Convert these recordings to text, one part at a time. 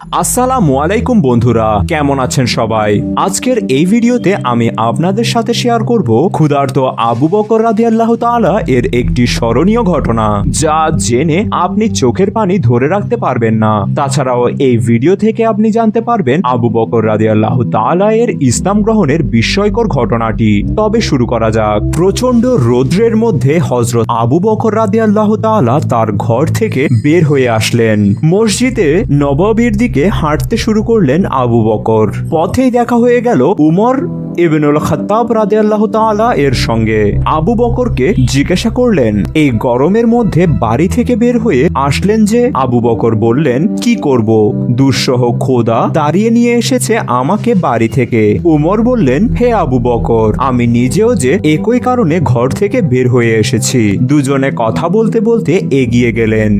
আসসালামু আলাইকুম বন্ধুরা, কেমন আছেন সবাই? আজকের এই ভিডিওতে আমি আপনাদের সাথে শেয়ার করব ক্ষুধার্ত আবু বকর রাদি আল্লাহ তাআলা এর একটি স্মরণীয় ঘটনা, যা জেনে আপনি চোখের পানি ধরে রাখতে পারবেন না। তাছাড়াও এই ভিডিও থেকে আপনি জানতে পারবেন আবু বকর রাদি আল্লাহ তাআলা এর ইসলাম গ্রহণের বিস্ময়কর ঘটনাটি। তবে শুরু করা যাক। প্রচণ্ড রৌদ্রের মধ্যে হজরত আবু বকর রাদি আল্লাহ তাআলা তার ঘর থেকে বের হয়ে আসলেন। মসজিদে নবাবির দিকে হাঁটতে শুরু করলেন আবু বকর। পথেই দেখা হয়ে গেল উমর ইবনুল খাত্তাব রাদে আল্লাহ তাআলা এর সঙ্গে। আবু বকরকে জিজ্ঞাসা করলেন, এই গরমের মধ্যে বাড়ি থেকে বের হয়ে আসলেন যে? আবু বকর বললেন, কি করব? দুঃসহ খোদা দাঁড়িয়ে নিয়ে এসেছে আমাকে বাড়ি থেকে। উমর বললেন, হে আবু বকর, আমি নিজেও যে একই কারণে ঘর থেকে বের হয়ে এসেছি। দুজনে কথা বলতে বলতে এগিয়ে গেলেন।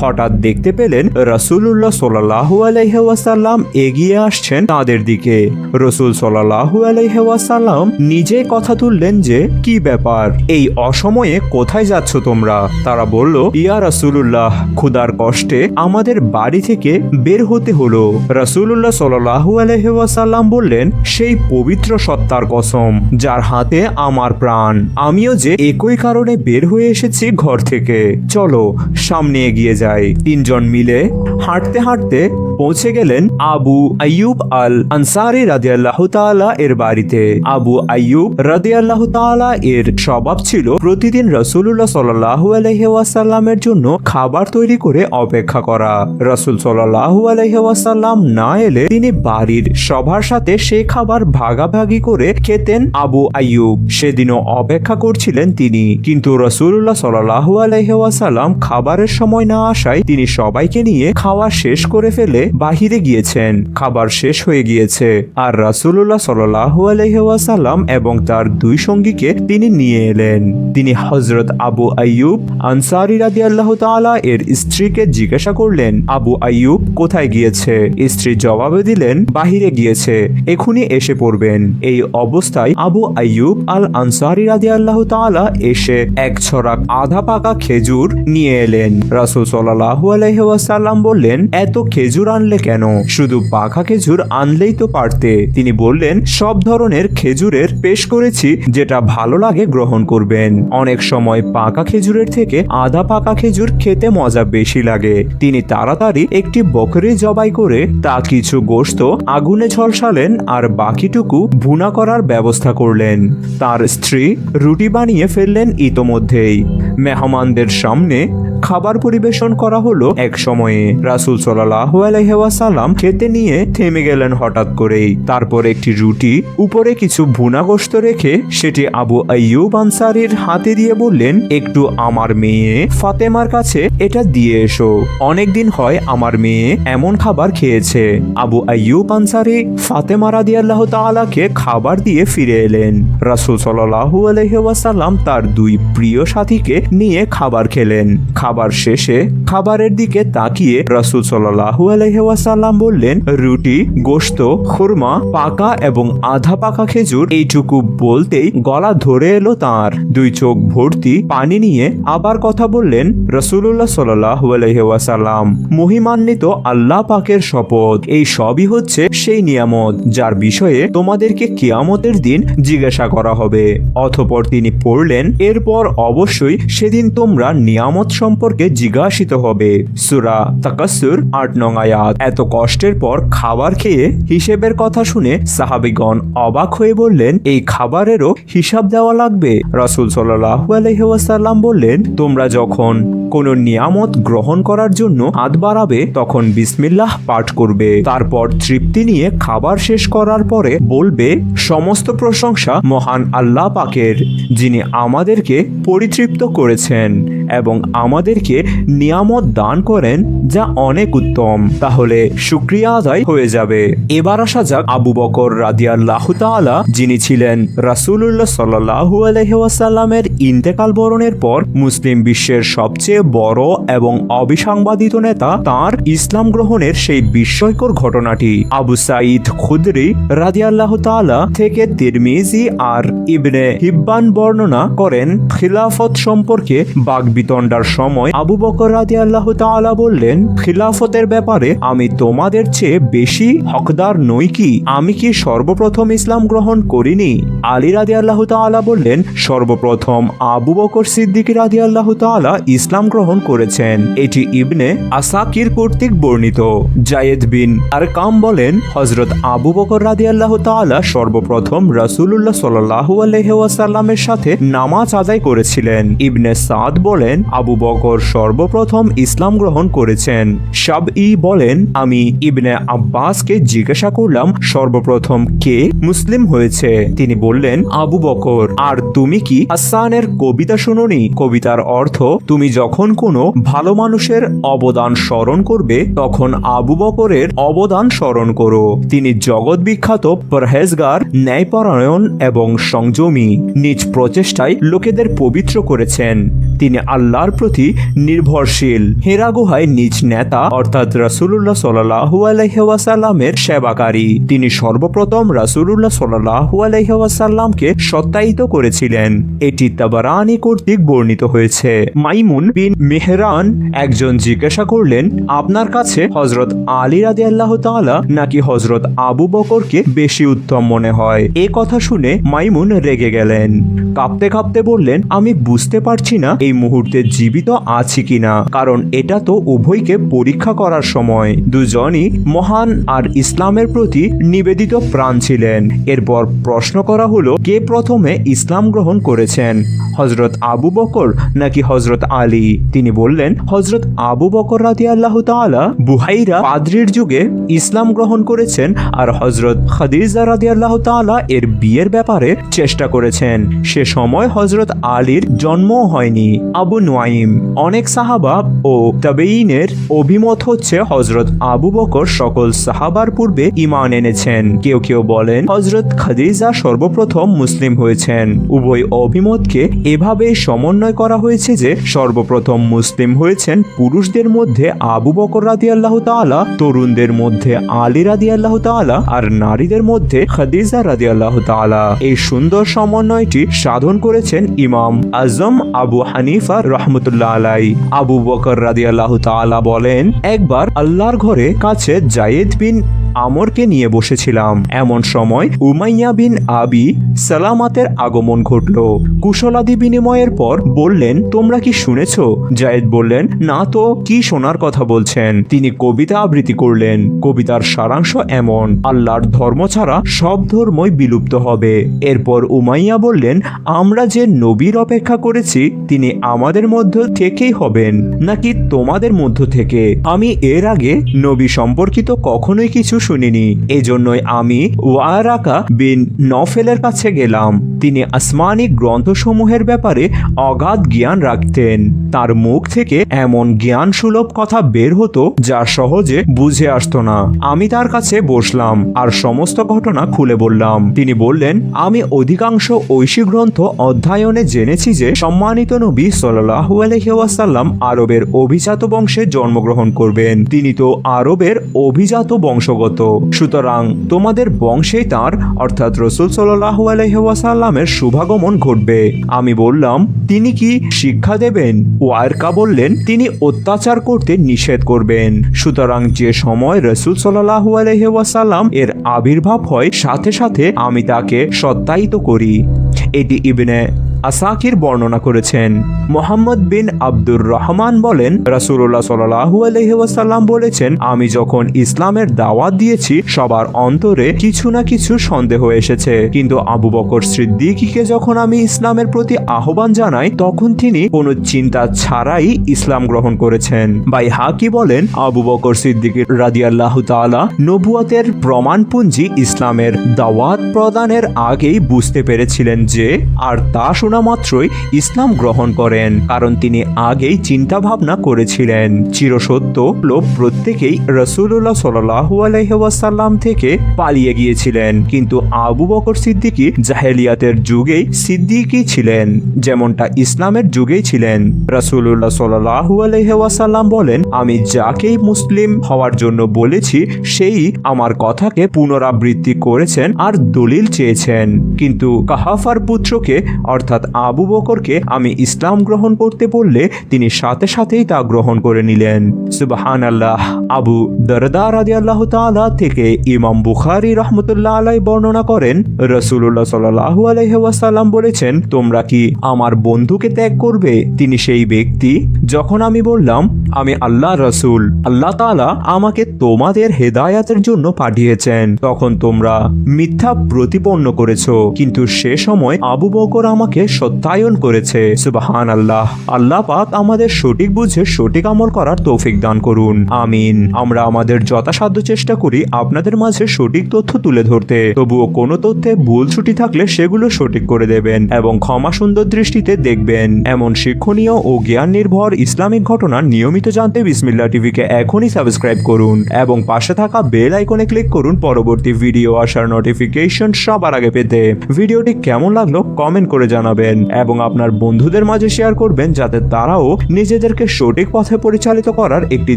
হঠাৎ দেখতে পেলেন রসুল্লাহ সাল্লাহ আলাইহাসাল্লাম এগিয়ে আসছেন তাদের দিকে। রসুল সাল্লাহ আলাইহাসাল্লাম নিজে কথা তুললেন যে, কি ব্যাপার? এই অসময়ে কোথায় যাচ্ছ তোমরা? তারা বলল, ইয়া রসুল্লাহ ক্ষুদার কষ্টে আমাদের বাড়ি থেকে বের হতে হলো। রসুল্লাহ সাল্লাহু আলহাসাল্লাম বললেন, সেই পবিত্র সত্তার কসম, যার হাতে আমার প্রাণ। আমিও যে একই কারণে বের হয়ে এসেছি ঘর থেকে। চলো, সামনে এগিয়ে যাই। তিনজন মিলে হাঁটতে হাঁটতে পৌঁছে গেলেন আবু আইয়ুব আল আনসারি রাদিয়াল্লাহু তাআলা এর বাড়িতে। আবু আইয়ুব রাদিয়াল্লাহু তাআলা এর স্বভাব ছিল প্রতিদিন রাসূলুল্লাহ সাল্লাল্লাহু আলাইহি ওয়াসাল্লামের জন্য খাবার তৈরি করে অপেক্ষা করা। রাসূল সাল্লাল্লাহু আলাইহি ওয়াসাল্লাম না এলে তিনি বাড়ির সবার সাথে সে খাবার ভাগাভাগি করে খেতেন আবু আইয়ুব। সেদিনও অপেক্ষা করছিলেন তিনি। কিন্তু রাসূলুল্লাহ সাল্লাল্লাহু আলাইহি ওয়াসাল্লাম খাবারের সময় না আসায় তিনি সবাইকে নিয়ে খাওয়া শেষ করে ফেলে বাহিরে গিয়েছেন। খাবার শেষ হয়ে গিয়েছে। আর রাসূলুল্লাহ সাল্লাল্লাহু আলাইহি ওয়াসাল্লাম এবং তার দুই সঙ্গীকে তিনি নিয়ে এলেন। তিনি হযরত আবু আইয়ুব আনসারী রাদিয়াল্লাহু তাআলা এর স্ত্রীকে জিজ্ঞাসা করলেন, আবু আইয়ুব, কোথায় গিয়েছে? স্ত্রী জবাবে দিলেন, বাহিরে গিয়েছে। এখুনি এসে পড়বেন। এই অবস্থায় আবু আইয়ুব আল আনসারী রাদিয়াল্লাহু তাআলা এসে এক ছড়াক আধা পাকা খেজুর নিয়ে এলেন। রাসূল সাল্লাল্লাহু আলাইহি ওয়াসাল্লাম বললেন, এত খেজুর আনলে কেন? শুধু পাকা খেজুর আনলেই তো পারতে। তিনি বললেন, সব ধরনের খেজুরের পেশ করেছি, যেটা ভালো লাগে গ্রহণ করবেন। অনেক সময় পাকা খেজুরের থেকে আধা পাকা খেজুর খেতে মজা বেশি লাগে। তিনি তাড়াতাড়ি একটি বকরি জবাই করে তা কিছু গোশত আগুনে ঝলসালেন আর বাকিটুকু ভুনা করার ব্যবস্থা করলেন। তার স্ত্রী রুটি বানিয়ে ফেললেন ইতোমধ্যেই। মেহমানদের সামনে খাবার পরিবেশন করা হলো এক সময়ে। রাসুল সাল্লাহ আলাইহাসাল্লাম খেতে নিয়ে থেমে গেলেন হঠাৎ করেই। তারপর একটি রুটি, উপরে কিছু ভুনা গোস্ত রেখে সেটি আবু আইয়ুব আনসারির হাতে দিয়ে বললেন, একটু আমার মেয়ে ফাতেমার কাছে এটা দিয়ে এসো। অনেকদিন হয় আমার মেয়ে এমন খাবার খেয়েছে। আবু আইয়ুব আনসারি ফাতেমা রাদি আল্লাহ তাআলাকে খাবার দিয়ে ফিরে এলেন। রাসুল সাল্লাহু আলহিহাসাল্লাম তার দুই প্রিয় সাথীকে নিয়ে খাবার খেলেন। খাবার শেষে খাবারের দিকে তাকিয়ে রাসুল সাল্লাহু আলহিহাসাল্লাম বললেন, রুটি, গোশত, খুরমা, পাকা এবং আধা পাকা খেজুর এইটুকু বলতেই গলা ধরে এলো তার। দুই চোখ ভর্তি পানি নিয়ে আবার কথা বললেন রসুল্লাহ সাল্লাহু আলহিহাসাল্লাম মহিমান্বিত আল্লাহ পাকের শপথ। এই সবই হচ্ছে সেই নিয়ামত যার বিষয়ে তোমাদেরকে কিয়ামতের দিন জিজ্ঞাসা করা হবে। অথপর তিনি পড়লেন, এরপর অবশ্যই সেদিন তোমরা নিয়ামত সম্পর্কে জিজ্ঞাসিত হবে। সুরা তাকাসুর আট নং আয়াত। এত কষ্টের পর খাবার খেয়ে হিসেবের কথা শুনে সাহাবিগণ অবাক হয়ে বললেন, এই খাবারেরও হিসাব দেওয়া লাগবে। রাসুল সাল্লাহ আলহিহাসাল্লাম বললেন, তোমরা যখন কোনো নিয়ামত গ্রহণ করার জন্য হাত বাড়াবে, তখন বিসমিল্লাহ পাঠ করবে। তারপর তৃপ্তি নিয়ে খাবার শেষ করার পরে বলবে, সমস্ত প্রশংসা মহান আল্লাহ পাকের, যিনি আমাদেরকে পরিতৃপ্ত করেছেন এবং আমাদেরকে নিয়ামত দান করেন যা অনেক উত্তম। তাহলে শুক্রিয়া আদায় হয়ে যাবে। এবার আসা যাক আবু বকর রাদিয়াল্লাহ তাআলা, যিনি ছিলেন রাসূলুল্লাহ সাল্লাল্লাহু আলাইহি ওয়াসাল্লামের ইন্তেকাল বরণের পর মুসলিম বিশ্বের সবচেয়ে বড় এবং অবিসাংবাদিত নেতা, তার ইসলাম গ্রহণের সেই বিস্ময়কর ঘটনাটি। আবু সাঈদ খুদরি রাদিয়াল্লাহ তাআলা থেকে তিরমিজি আর ইবনে হিব্বান বর্ণনা করেন খিলাফত সম্পর্কে বাগবিতণ্ডার সময়। সময় আবু বকর রাদি আল্লাহ তাআলা বললেন, খিলাফতের ব্যাপারে আমি তোমাদের চেয়ে বেশি হকদার নই কি? আমি কি সর্বপ্রথম ইসলাম গ্রহণ করিনি? আলী রাদি আল্লাহ তাআলা বললেন, সর্বপ্রথম আবু বকর সিদ্দিক রাদি আল্লাহ তাআলা ইসলাম গ্রহণ করেছেন। এটি ইবনে আসাকির কর্তৃক বর্ণিত। জায়েদ বিন আর কাম বলেন হজরত আবু বকর রাদি আল্লাহ তাআলা সর্বপ্রথম রাসূলুল্লাহ সাল্লাল্লাহু আলাইহি ওয়াসাল্লামের সাথে নামাজ আদায় করেছিলেন। ইবনে সাদ বলেন, আবু বকর সর্বপ্রথম ইসলাম গ্রহণ করেছেন। সাব ই বলেন, আমি ইবনে আব্বাসকে জিজ্ঞাসা করলাম, সর্বপ্রথম কে মুসলিম হয়েছে? তিনি বললেন, আবু বকর। আর তুমি কি হাসানের কবিতা শুনোনি? কবিতার অর্থ, তুমি যখন কোনো ভালো মানুষের অবদান স্মরণ করবে, তখন আবু বকরের অবদান স্মরণ করো। তিনি জগৎ বিখ্যাত পরহেজগার, ন্যায়পরায়ণ এবং সংযমী। নিজ প্রচেষ্টায় লোকেদের পবিত্র করেছেন। তিনি আল্লাহর প্রতি নির্ভরশীল। হেরা গুহায় নিজ নেতা, অর্থাৎ রাসূলুল্লাহ সাল্লাহু আলাইহাসাল্লামের সেবাকারী। তিনি সর্বপ্রথম রাসূলুল্লাহ সাল্লাহু আলাইহাসাল্লামকে সত্যায়িত করেছিলেন। এটি তাবারানি কর্তৃক বর্ণিত হয়েছে। মাইমুন বিন মেহরান একজন জিজ্ঞাসা করলেন, আপনার কাছে হজরত আলী রাদি আল্লাহ তাআলা নাকি হজরত আবু বকরকে বেশি উত্তম মনে হয়? এ কথা শুনে মাইমুন রেগে গেলেন। কাঁপতে কাঁপতে বললেন, আমি বুঝতে পারছি না এই মুহূর্তে জীবিত আছি কিনা? কারণ এটা তো উভয়কে পরীক্ষা করার সময়। দুজনই মহান আর ইসলামের প্রতি নিবেদিত প্রাণ ছিলেন। এরপর প্রশ্ন করা হলো, কে প্রথমে ইসলাম গ্রহণ করেছেন? হজরত আবু বকর নাকি হজরত আলী? তিনি বললেন হজরত আবু বকর রাদি আল্লাহ তাআলা বুহাইরা পাদ্রির যুগে ইসলাম গ্রহণ করেছেন আর হজরত খাদিজা রাদি আল্লাহ তাআলা এর বিয়ের ব্যাপারে চেষ্টা করেছেন। সে সময় হজরত আলীর জন্মও হয়নি। আবু নোয়াইম অনেক সাহাবা ও তাবেইনের অভিমত হচ্ছে হজরত আবু বকর সকল সাহাবার পূর্বে ইমান এনেছেন। কেউ কেউ বলেন হজরত খাদিজা সর্বপ্রথম মুসলিম হয়েছেন। উভয় অভিমতকে এভাবে সমন্বয় করা হয়েছে যে সর্বপ্রথম মুসলিম হয়েছেন পুরুষদের মধ্যে আবু বকর রাদি আল্লাহ তাআলা, তরুণদের মধ্যে আলী রাদি আল্লাহ তাআলা আর নারীদের মধ্যে খাদিজা রাদি আল্লাহ তাআলা। এই সুন্দর সমন্বয়টি সাধন করেছেন ইমাম আজম আবু হানিফা রহমতুল্লাহ আলাই আবু বকর রাদি আল্লাহ তাআলা বলেন, একবার আল্লাহর ঘরে কাছে জায়েদ বিন আমরকে নিয়ে বসেছিলাম। এমন সময় উমাইয়া বিন আবি সালামাতের আগমন ঘটল। কুশলাদি বিনিময়ের পর বললেন, তোমরা কি শুনেছ? জায়েদ বললেন, না তো, কি শোনার কথা বলছেন? তিনি কবিতা আবৃত্তি করলেন। কবিতার সারাংশ এমন, আল্লাহর ধর্ম ছাড়া সব ধর্মই বিলুপ্ত হবে। এরপর উমাইয়া বললেন, আমরা যে নবীর অপেক্ষা করেছি, তিনি আমাদের মধ্য থেকেই হবেন, নাকি তোমাদের মধ্য থেকে? আমি এর আগে নবী সম্পর্কিত কখনোই কিছু শুনিনি। এজন্যই আমি ওয়ারাকা বিন নফেলের কাছে গেলাম। তিনি আসমানি গ্রন্থসমূহের ব্যাপারে অগাধ জ্ঞান রাখতেন। তার মুখ থেকে এমন জ্ঞান সুলভ কথা বের হতো যা সহজে বুঝে আসতো না। আমি তার কাছে বসলাম আর সমস্ত ঘটনা খুলে বললাম। তিনি বললেন, আমি অধিকাংশ ঐশী গ্রন্থ অধ্যয়নে জেনেছি যে সম্মানিত নবী সাল্লাহু আলহিউসাল্লাম আরবের অভিজাত বংশে জন্মগ্রহণ করবেন। তিনি তো আরবের অভিজাত বংশগত সুতরাং তোমাদের বংশেই তার, অর্থাৎ রসুল সাল্লাহু আলহিউসাল্লামের শুভাগমন ঘটবে। আমি বললাম, তিনি কি শিক্ষা দেবেন? ওয়ারকা বললেন, তিনি অত্যাচার করতে নিষেধ করবেন। সুতরাং যে সময় রসুল সাল্লাহু আলহিউসাল্লাম এর আবির্ভাব হয়, সাথে সাথে আমি তাকে সত্যায়িত করি। এটি ইবনে আসাকির বর্ণনা করেছেন। মোহাম্মদ বিন আব্দুর রহমান বলেন, রাসূলুল্লাহ সাল্লাহু আলহিহাসাল্লাম বলেছেন, আমি যখন ইসলামের দাওয়াত দিয়েছি, সবার অন্তরে কিছু না কিছু সন্দেহ এসেছে। কিন্তু আবু বকর সিদ্দিকীকে যখন আমি ইসলামের প্রতি আহ্বান জানাই, তখন তিনি কোনো চিন্তা ছাড়াই ইসলাম গ্রহণ করেছেন। বাই হাকি বলেন, আবু বকর সিদ্দিকী রাদিয়াল্লাহ তাআলা নবুয়াতের প্রমাণপুঞ্জি ইসলামের দাওয়াত প্রদানের আগেই বুঝতে পেরেছিলেন যে, আর তা শোনা মাত্রই ইসলাম গ্রহণ করেন, কারণ তিনি আগেই চিন্তা ভাবনা করেছিলেন। চিরসত্য লোক প্রত্যেকেই রসুল্লাহ সাল্লাহু আলহাসাল্লাম থেকে পালিয়ে গিয়েছিলেন। কিন্তু আবু বকর সিদ্দিকি জাহেলিয়াতের যুগেই সিদ্দিকী ছিলেন, যেমনটা ইসলামের যুগেই ছিলেন। রসুল্লাহ সাল্লাহু আলহাসাল্লাম বলেন, আমি যাকেই মুসলিম হওয়ার জন্য বলেছি, সেই আমার কথাকে পুনরাবৃত্তি করেছেন আর দলিল চেয়েছেন। কিন্তু কাহাফার পুত্রকে, অর্থাৎ হজরত আবু বকরকে আমি ইসলাম গ্রহণ করতে বললে তিনি সাথে সাথেই তা গ্রহণ করে নিলেন। সুবাহান আল্লাহ আবু দরদার আদি আল্লাহ তালা থেকে ইমাম বুখারি রহমতুল্লাহ আলাই বর্ণনা করেন রসুল্লাহ সাল্লাহু আলহাসাল্লাম বলেছেন, তোমরা কি আমার বন্ধুকে ত্যাগ করবে? তিনি সেই ব্যক্তি? যখন আমি বললাম, আমি আল্লাহ রসুল, আল্লাহ তালা আমাকে তোমাদের হেদায়াতের জন্য পাঠিয়েছেন। তখন তোমরা মিথ্যা প্রতিপন্ন করেছ। কিন্তু সে সময় আবু বকর আমাকে সত্যায়ন করেছে। সুবাহান আল্লাহ আল্লাহ পাক আমাদের সঠিক বুঝে সঠিক আমল করার তৌফিক দান করুন। আমিন। আমরা আমাদের যথাসাধ্য চেষ্টা করি আপনাদের মাঝে সঠিক তথ্য তুলে ধরতে। তবুও কোনো তথ্যে ভুল ছুটি থাকলে সেগুলো সঠিক করে দেবেন এবং ক্ষমা সুন্দর দৃষ্টিতে দেখবেন। এমন শিক্ষণীয় ও জ্ঞান নির্ভর ইসলামিক ঘটনা নিয়মিত জানতে বিসমিল্লা টিভিকে এখনই সাবস্ক্রাইব করুন এবং পাশে থাকা বেল আইকনে ক্লিক করুন পরবর্তী ভিডিও আসার নোটিফিকেশন সবার আগে পেতে। ভিডিওটি কেমন লাগল কমেন্ট করে জানাবেন। এবং আপনার বন্ধুদের মাঝে শেয়ার করবেন যাতে তারাও নিজেদেরকে সঠিক পথে পরিচালিত করার একটি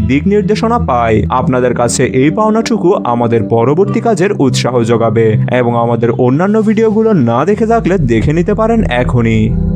দিক নির্দেশনা পায়। আপনাদের কাছে এই পাওনাটুকু আমাদের পরবর্তী কাজের উৎসাহ যোগাবে এবং আমাদের অন্যান্য ভিডিওগুলো না দেখে থাকলে দেখে নিতে পারেন এখনই।